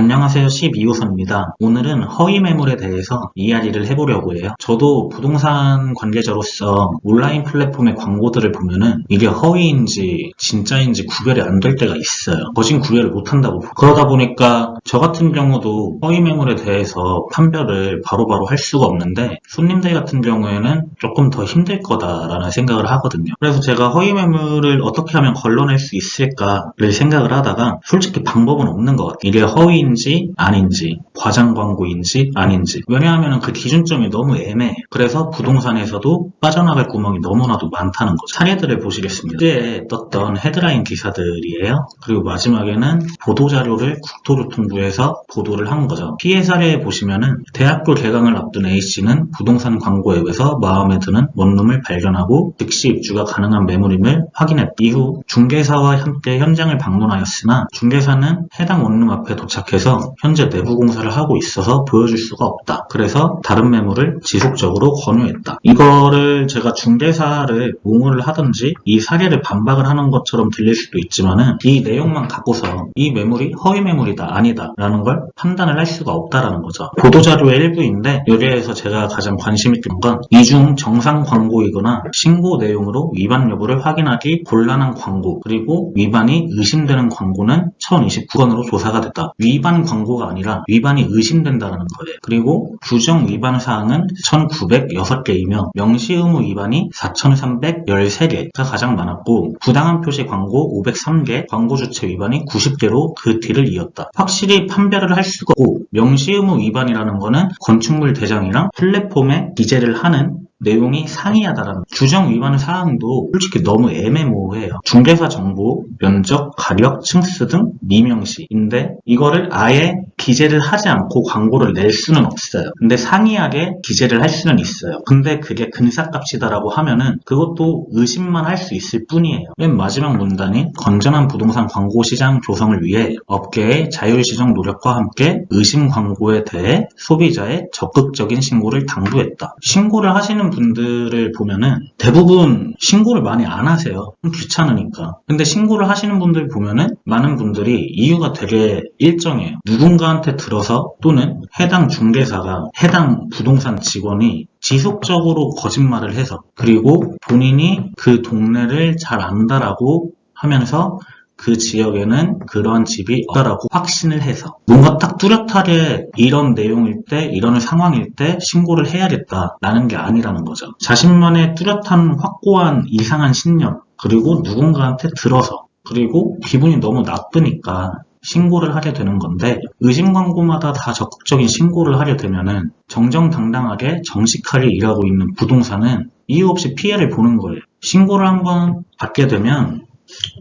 안녕하세요 12호선입니다. 오늘은 허위 매물에 대해서 이야기를 해보려고 해요. 저도 부동산 관계자로서 온라인 플랫폼의 광고들을 보면은 이게 허위인지 진짜인지 구별이 안 될 때가 있어요. 거진 구별을 못한다고. 그러다 보니까 저 같은 경우도 허위 매물에 대해서 판별을 바로바로 할 수가 없는데 손님들 같은 경우에는 조금 더 힘들 거다라는 생각을 하거든요. 그래서 제가 허위 매물을 어떻게 하면 걸러낼 수 있을까를 생각을 하다가 솔직히 방법은 없는 것 같아요. 이게 허위인 지 아닌지 과장 광고인지 아닌지 왜냐하면 그 기준점이 너무 애매해. 그래서 부동산에서도 빠져나갈 구멍이 너무나도 많다는 거죠. 사례들을 보시겠습니다. 어제 떴던 헤드라인 기사들이에요. 그리고 마지막에는 보도자료를 국토교통부에서 보도를 한 거죠. 피해 사례에 보시면은 대학교 개강을 앞둔 A씨는 부동산 광고 앱에서 마음에 드는 원룸을 발견하고 즉시 입주가 가능한 매물임을 확인했다. 이후 중개사와 함께 현장을 방문하였으나 중개사는 해당 원룸 앞에 도착해서 현재 내부 공사를 하고 있어서 보여줄 수가 없다. 그래서 다른 매물을 지속적으로 권유했다. 이거를 제가 중개사를 옹호를 하든지 이 사례를 반박을 하는 것처럼 들릴 수도 있지만은 이 내용만 갖고서 이 매물이 허위 매물이다 아니다 라는 걸 판단을 할 수가 없다라는 거죠. 보도자료의 일부인데 여기에서 제가 가장 관심 있던 건 이중 정상 광고이거나 신고 내용으로 위반 여부를 확인하기 곤란한 광고 그리고 위반이 의심되는 광고는 1029건으로 조사가 됐다. 위반 광고가 아니라 위반이 의심된다는 거예요. 그리고 규정 위반 사항은 1906개이며 명시 의무 위반이 4313개가 가장 많았고 부당한 표시 광고 503개, 광고 주체 위반이 90개로 그 뒤를 이었다. 확실히 판별을 할 수가 없고 명시 의무 위반이라는 거는 건축물 대장이랑 플랫폼에 기재를 하는 내용이 상이하다라는 규정 위반 사항도 솔직히 너무 애매모호해요. 중개사 정보, 면적, 가격, 층수 등 미명시인데 이거를 아예 기재를 하지 않고 광고를 낼 수는 없어요. 근데 상이하게 기재를 할 수는 있어요. 근데 그게 근사값이다라고 하면은 그것도 의심만 할 수 있을 뿐이에요. 맨 마지막 문단이 건전한 부동산 광고 시장 조성을 위해 업계의 자율시정 노력과 함께 의심 광고에 대해 소비자의 적극적인 신고를 당부했다. 신고를 하시는 분들을 보면은 대부분 신고를 많이 안 하세요. 귀찮으니까. 근데 신고를 하시는 분들 보면은 많은 분들이 이유가 되게 일정해요. 누군가한테 들어서 또는 해당 중개사가 해당 부동산 직원이 지속적으로 거짓말을 해서 그리고 본인이 그 동네를 잘 안다라고 하면서 그 지역에는 그런 집이 없다라고 확신을 해서 뭔가 딱 뚜렷하게 이런 내용일 때 이런 상황일 때 신고를 해야겠다라는 게 아니라는 거죠. 자신만의 뚜렷한 확고한 이상한 신념 그리고 누군가한테 들어서 그리고 기분이 너무 나쁘니까 신고를 하게 되는 건데 의심 광고마다 다 적극적인 신고를 하게 되면은 정정당당하게 정직하게 일하고 있는 부동산은 이유 없이 피해를 보는 거예요. 신고를 한번 받게 되면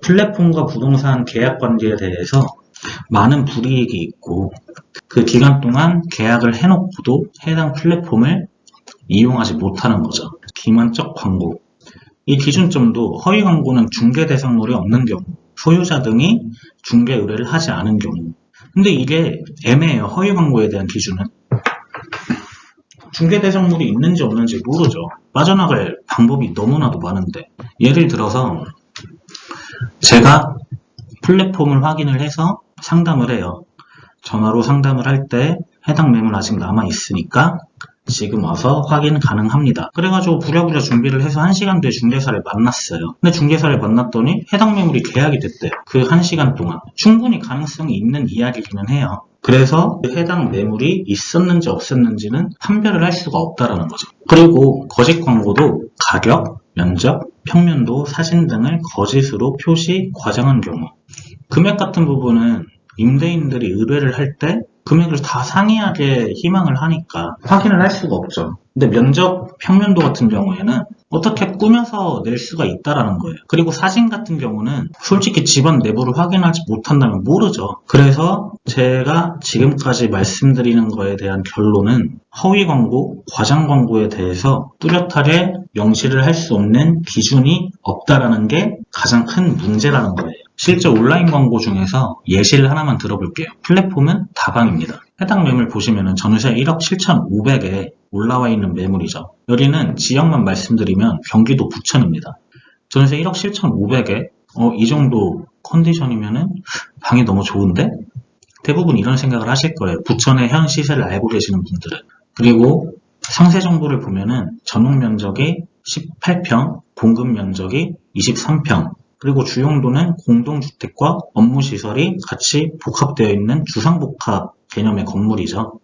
플랫폼과 부동산 계약 관계에 대해서 많은 불이익이 있고 그 기간 동안 계약을 해놓고도 해당 플랫폼을 이용하지 못하는 거죠. 기만적 광고. 이 기준점도 허위 광고는 중개 대상물이 없는 경우, 소유자 등이 중개 의뢰를 하지 않은 경우. 근데 이게 애매해요. 허위 광고에 대한 기준은. 중개 대상물이 있는지 없는지 모르죠. 빠져나갈 방법이 너무나도 많은데. 예를 들어서 제가 플랫폼을 확인을 해서 상담을 해요. 전화로 상담을 할 때 해당 매물 아직 남아 있으니까 지금 와서 확인 가능합니다. 그래가지고 부랴부랴 준비를 해서 1시간 뒤에 중개사를 만났어요. 근데 중개사를 만났더니 해당 매물이 계약이 됐대요. 그 1시간 동안. 충분히 가능성이 있는 이야기기는 해요. 그래서 해당 매물이 있었는지 없었는지는 판별을 할 수가 없다라는 거죠. 그리고 거짓 광고도 가격, 면적, 평면도, 사진 등을 거짓으로 표시, 과장한 경우. 금액 같은 부분은 임대인들이 의뢰를 할 때 금액을 다 상이하게 희망을 하니까 확인을 할 수가 없죠. 근데 면적, 평면도 같은 경우에는 어떻게 꾸며서 낼 수가 있다라는 거예요. 그리고 사진 같은 경우는 솔직히 집안 내부를 확인하지 못한다면 모르죠. 그래서 제가 지금까지 말씀드리는 거에 대한 결론은 허위 광고, 과장 광고에 대해서 뚜렷하게 명시를 할 수 없는 기준이 없다라는 게 가장 큰 문제라는 거예요. 실제 온라인 광고 중에서 예시를 하나만 들어볼게요. 플랫폼은 다방입니다. 해당 매물 보시면은 전세 1억 7,500에 올라와 있는 매물이죠. 여기는 지역만 말씀드리면 경기도 부천입니다. 전세 1억 7,500에 어, 이 정도 컨디션이면은 방이 너무 좋은데? 대부분 이런 생각을 하실 거예요. 부천의 현 시세를 알고 계시는 분들은. 그리고 상세 정보를 보면은 전용 면적이 18평, 공급 면적이 23평, 그리고 주용도는 공동주택과 업무시설이 같이 복합되어 있는 주상복합 개념의 건물이죠.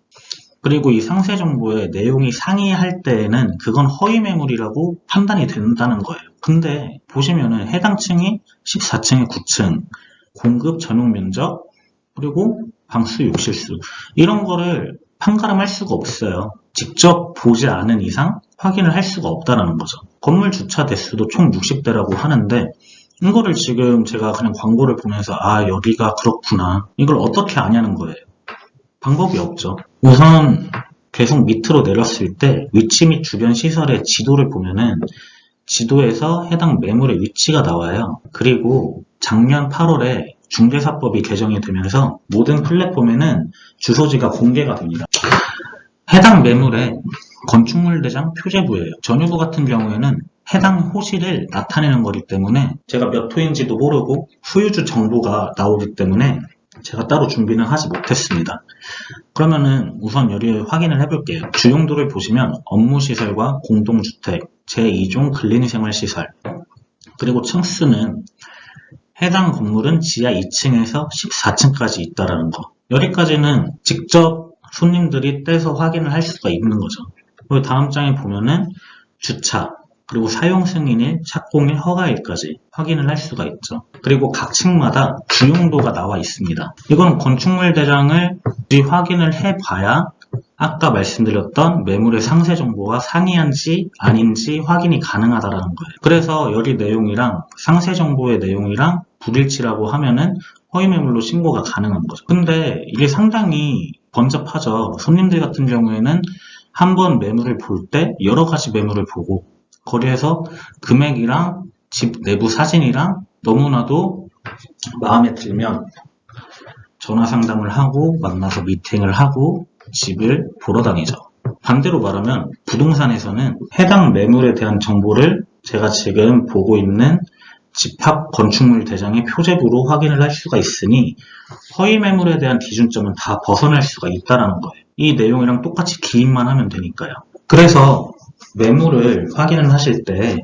그리고 이 상세 정보의 내용이 상이할 때에는 그건 허위 매물이라고 판단이 된다는 거예요. 근데 보시면은 해당 층이 14층에 9층, 공급 전용 면적, 그리고 방수 욕실수 이런 거를 판가름할 수가 없어요. 직접 보지 않은 이상 확인을 할 수가 없다라는 거죠. 건물 주차 대수도 총 60대라고 하는데 이거를 지금 제가 그냥 광고를 보면서 아 여기가 그렇구나 이걸 어떻게 아냐는 거예요. 방법이 없죠. 우선 계속 밑으로 내렸을 때 위치 및 주변 시설의 지도를 보면은 지도에서 해당 매물의 위치가 나와요. 그리고 작년 8월에 중개사법이 개정이 되면서 모든 플랫폼에는 주소지가 공개가 됩니다. 해당 매물의 건축물 대장 표제부예요. 전유부 같은 경우에는 해당 호실을 나타내는 거기 때문에 제가 몇 호인지도 모르고 소유주 정보가 나오기 때문에 제가 따로 준비는 하지 못했습니다. 그러면은 우선 여기 확인을 해볼게요. 주용도를 보시면 업무시설과 공동주택, 제2종 근린생활시설, 그리고 층수는 해당 건물은 지하 2층에서 14층까지 있다라는 거. 여기까지는 직접 손님들이 떼서 확인을 할 수가 있는 거죠. 그리고 다음 장에 보면은 주차, 그리고 사용 승인일, 착공일, 허가일까지 확인을 할 수가 있죠. 그리고 각 층마다 주용도가 나와 있습니다. 이건 건축물 대장을 확인을 해봐야 아까 말씀드렸던 매물의 상세 정보가 상이한지 아닌지 확인이 가능하다라는 거예요. 그래서 여기 내용이랑 상세 정보의 내용이랑 불일치라고 하면은 허위 매물로 신고가 가능한 거죠. 근데 이게 상당히 번잡하죠. 손님들 같은 경우에는 한 번 매물을 볼 때 여러 가지 매물을 보고 거리에서 금액이랑 집 내부 사진이랑 너무나도 마음에 들면 전화 상담을 하고 만나서 미팅을 하고 집을 보러 다니죠. 반대로 말하면 부동산에서는 해당 매물에 대한 정보를 제가 지금 보고 있는 집합 건축물 대장의 표제부로 확인을 할 수가 있으니 허위 매물에 대한 기준점은 다 벗어날 수가 있다는 거예요. 이 내용이랑 똑같이 기입만 하면 되니까요. 그래서 매물을 확인을 하실 때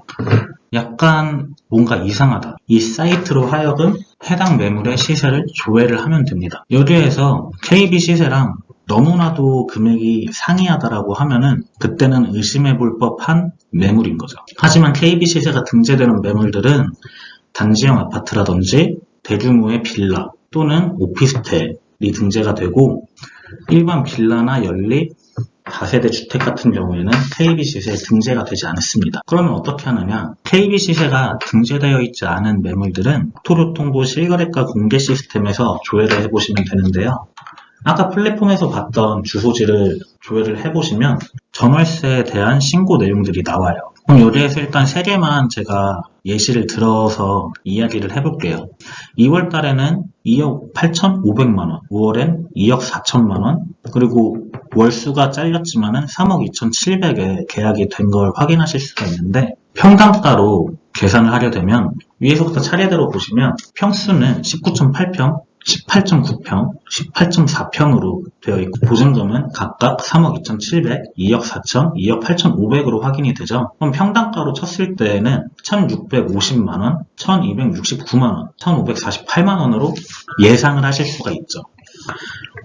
약간 뭔가 이상하다. 이 사이트로 하여금 해당 매물의 시세를 조회를 하면 됩니다. 여기에서 KB 시세랑 너무나도 금액이 상이하다라고 하면은 그때는 의심해 볼 법한 매물인 거죠. 하지만 KB 시세가 등재되는 매물들은 단지형 아파트라든지 대규모의 빌라 또는 오피스텔이 등재가 되고 일반 빌라나 연립 다세대 주택 같은 경우에는 KB 시세에 등재가 되지 않습니다. 그러면 어떻게 하느냐? KB 시세가 등재되어 있지 않은 매물들은 토로통보 실거래가 공개 시스템에서 조회를 해보시면 되는데요. 아까 플랫폼에서 봤던 주소지를 조회를 해보시면 전월세에 대한 신고 내용들이 나와요. 그럼 여기에서 일단 세 개만 제가 예시를 들어서 이야기를 해볼게요. 2월 달에는 2억 8,500만원, 5월엔 2억 4천만원, 그리고 월수가 잘렸지만은 3억 2,700에 계약이 된 걸 확인하실 수가 있는데 평당가로 계산을 하려 되면 위에서부터 차례대로 보시면 평수는 19.8평, 18.9평, 18.4평으로 되어 있고 보증금은 각각 3억 2,700, 2억 4천, 2억 8,500으로 확인이 되죠. 그럼 평당가로 쳤을 때에는 1,650만원, 1,269만원, 1,548만원으로 예상을 하실 수가 있죠.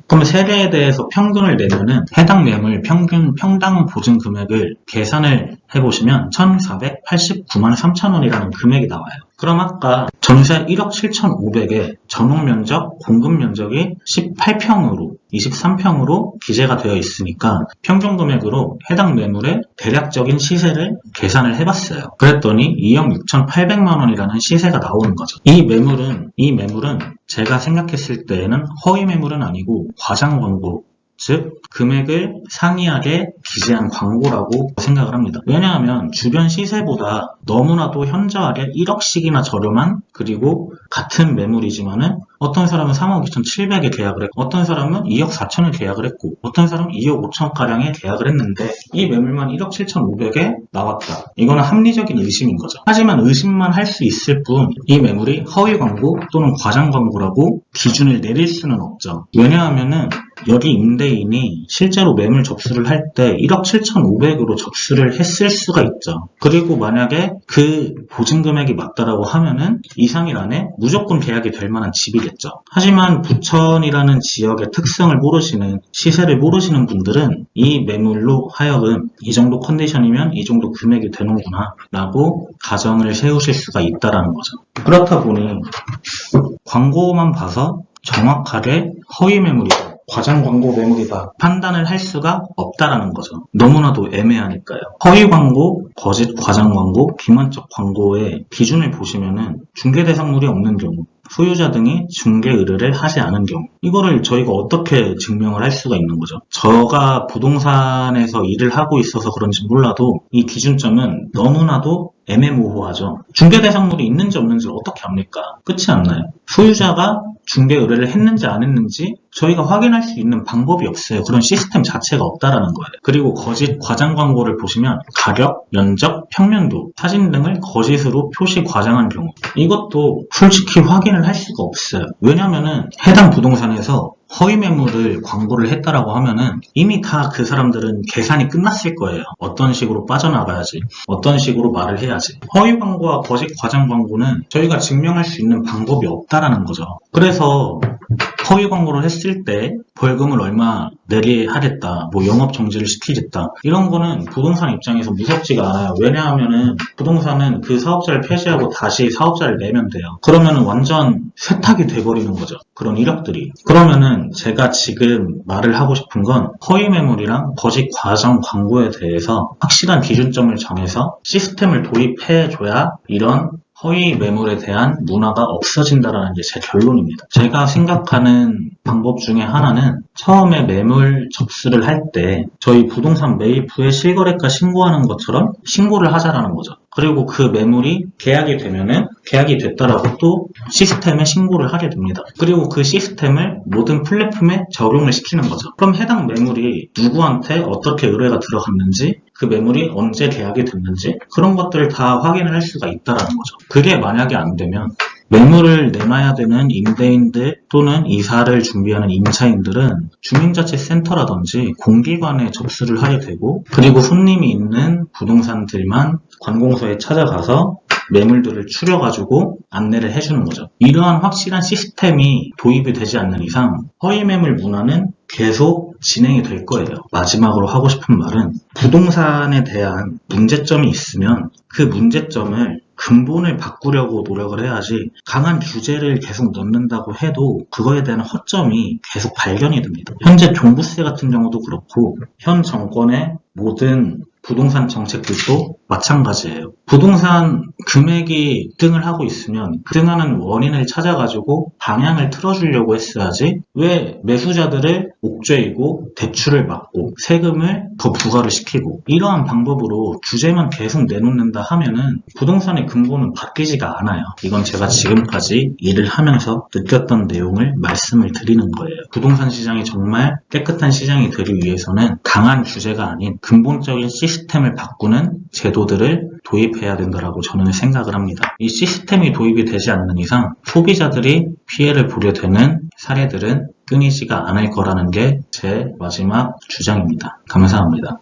그러면 세대에 대해서 평균을 내면은 해당 매물 평균 평당 보증 금액을 계산을 해보시면 1,489만 3천 원이라는 금액이 나와요. 그럼 아까 전세 1억 7,500에 전용 면적, 공급 면적이 18평으로 23평으로 기재가 되어 있으니까 평균 금액으로 해당 매물의 대략적인 시세를 계산을 해봤어요. 그랬더니 2억 6,800만 원이라는 시세가 나오는 거죠. 이 매물은 이 매물은 제가 생각했을 때에는 허위 매물은 아니고 과장 광고 즉 금액을 상이하게 기재한 광고라고 생각을 합니다. 왜냐하면 주변 시세보다 너무나도 현저하게 1억씩이나 저렴한 그리고 같은 매물이지만은 어떤 사람은 3억 2,700에 계약을 했고 어떤 사람은 2억 4천에 계약을 했고 어떤 사람은 2억 5천가량에 계약을 했는데 이 매물만 1억 7,500에 나왔다. 이거는 합리적인 의심인 거죠. 하지만 의심만 할 수 있을 뿐 이 매물이 허위 광고 또는 과장 광고라고 기준을 내릴 수는 없죠. 왜냐하면은 여기 임대인이 실제로 매물 접수를 할 때 1억 7,500으로 접수를 했을 수가 있죠. 그리고 만약에 그 보증 금액이 맞다라고 하면은 이 3일 안에 무조건 계약이 될 만한 집이겠죠. 하지만 부천이라는 지역의 특성을 모르시는 시세를 모르시는 분들은 이 매물로 하여금 이 정도 컨디션이면 이 정도 금액이 되는구나 라고 가정을 세우실 수가 있다라는 거죠. 그렇다 보니 광고만 봐서 정확하게 허위 매물이다. 과장 광고 매물이다. 판단을 할 수가 없다라는 거죠. 너무나도 애매하니까요. 허위 광고, 거짓 과장 광고, 비만적 광고의 기준을 보시면은 중개 대상물이 없는 경우, 소유자 등이 중개 의뢰를 하지 않은 경우, 이거를 저희가 어떻게 증명을 할 수가 있는 거죠? 저가 부동산에서 일을 하고 있어서 그런지 몰라도 이 기준점은 너무나도 애매모호하죠. 중개 대상물이 있는지 없는지 어떻게 압니까? 끝이 안 나요. 소유자가 중개 의뢰를 했는지 안 했는지 저희가 확인할 수 있는 방법이 없어요. 그런 시스템 자체가 없다라는 거예요. 그리고 거짓 과장 광고를 보시면 가격, 면적, 평면도, 사진 등을 거짓으로 표시 과장한 경우 이것도 솔직히 확인을 할 수가 없어요. 왜냐면은 해당 부동산에서 허위 매물을 광고를 했다라고 하면은 이미 다 그 사람들은 계산이 끝났을 거예요. 어떤 식으로 빠져나가야지, 어떤 식으로 말을 해야지. 허위 광고와 거짓 과장 광고는 저희가 증명할 수 있는 방법이 없다라는 거죠. 그래서 허위 광고를 했을 때 벌금을 얼마 내게 하겠다, 뭐 영업 정지를 시키겠다 이런 거는 부동산 입장에서 무섭지가 않아요. 왜냐하면은 부동산은 그 사업자를 폐지하고 다시 사업자를 내면 돼요. 그러면은 완전 세탁이 돼버리는 거죠. 그런 이력들이. 그러면은 제가 지금 말을 하고 싶은 건 허위 매물이랑 거짓 과장 광고에 대해서 확실한 기준점을 정해서 시스템을 도입해줘야 이런 허위 매물에 대한 문화가 없어진다라는 게 제 결론입니다. 제가 생각하는 방법 중에 하나는 처음에 매물 접수를 할 때 저희 부동산 매입 후에 실거래가 신고하는 것처럼 신고를 하자라는 거죠. 그리고 그 매물이 계약이 되면은 계약이 됐다라고 또 시스템에 신고를 하게 됩니다. 그리고 그 시스템을 모든 플랫폼에 적용을 시키는 거죠. 그럼 해당 매물이 누구한테 어떻게 의뢰가 들어갔는지 그 매물이 언제 계약이 됐는지 그런 것들을 다 확인을 할 수가 있다라는 거죠. 그게 만약에 안 되면 매물을 내놔야 되는 임대인들 또는 이사를 준비하는 임차인들은 주민자치센터라든지 공기관에 접수를 하게 되고 그리고 손님이 있는 부동산들만 관공서에 찾아가서 매물들을 추려가지고 안내를 해주는 거죠. 이러한 확실한 시스템이 도입이 되지 않는 이상 허위 매물 문화는 계속 진행이 될 거예요. 마지막으로 하고 싶은 말은 부동산에 대한 문제점이 있으면 그 문제점을 근본을 바꾸려고 노력을 해야지 강한 규제를 계속 넣는다고 해도 그거에 대한 허점이 계속 발견이 됩니다. 현재 종부세 같은 경우도 그렇고 현 정권의 모든 부동산 정책들도 마찬가지예요. 부동산 금액이 등을 하고 있으면 등하는 원인을 찾아가지고 방향을 틀어주려고 했어야지 왜 매수자들을 옥죄이고 대출을 막고 세금을 더 부과를 시키고 이러한 방법으로 규제만 계속 내놓는다 하면은 부동산의 근본은 바뀌지가 않아요. 이건 제가 지금까지 일을 하면서 느꼈던 내용을 말씀을 드리는 거예요. 부동산 시장이 정말 깨끗한 시장이 되기 위해서는 강한 규제가 아닌 근본적인 시스템을 바꾸는 제도들을 도입해야 된다라고 저는 생각을 합니다. 이 시스템이 도입이 되지 않는 이상 소비자들이 피해를 보게 되는 사례들은 끊이지가 않을 거라는 게 제 마지막 주장입니다. 감사합니다.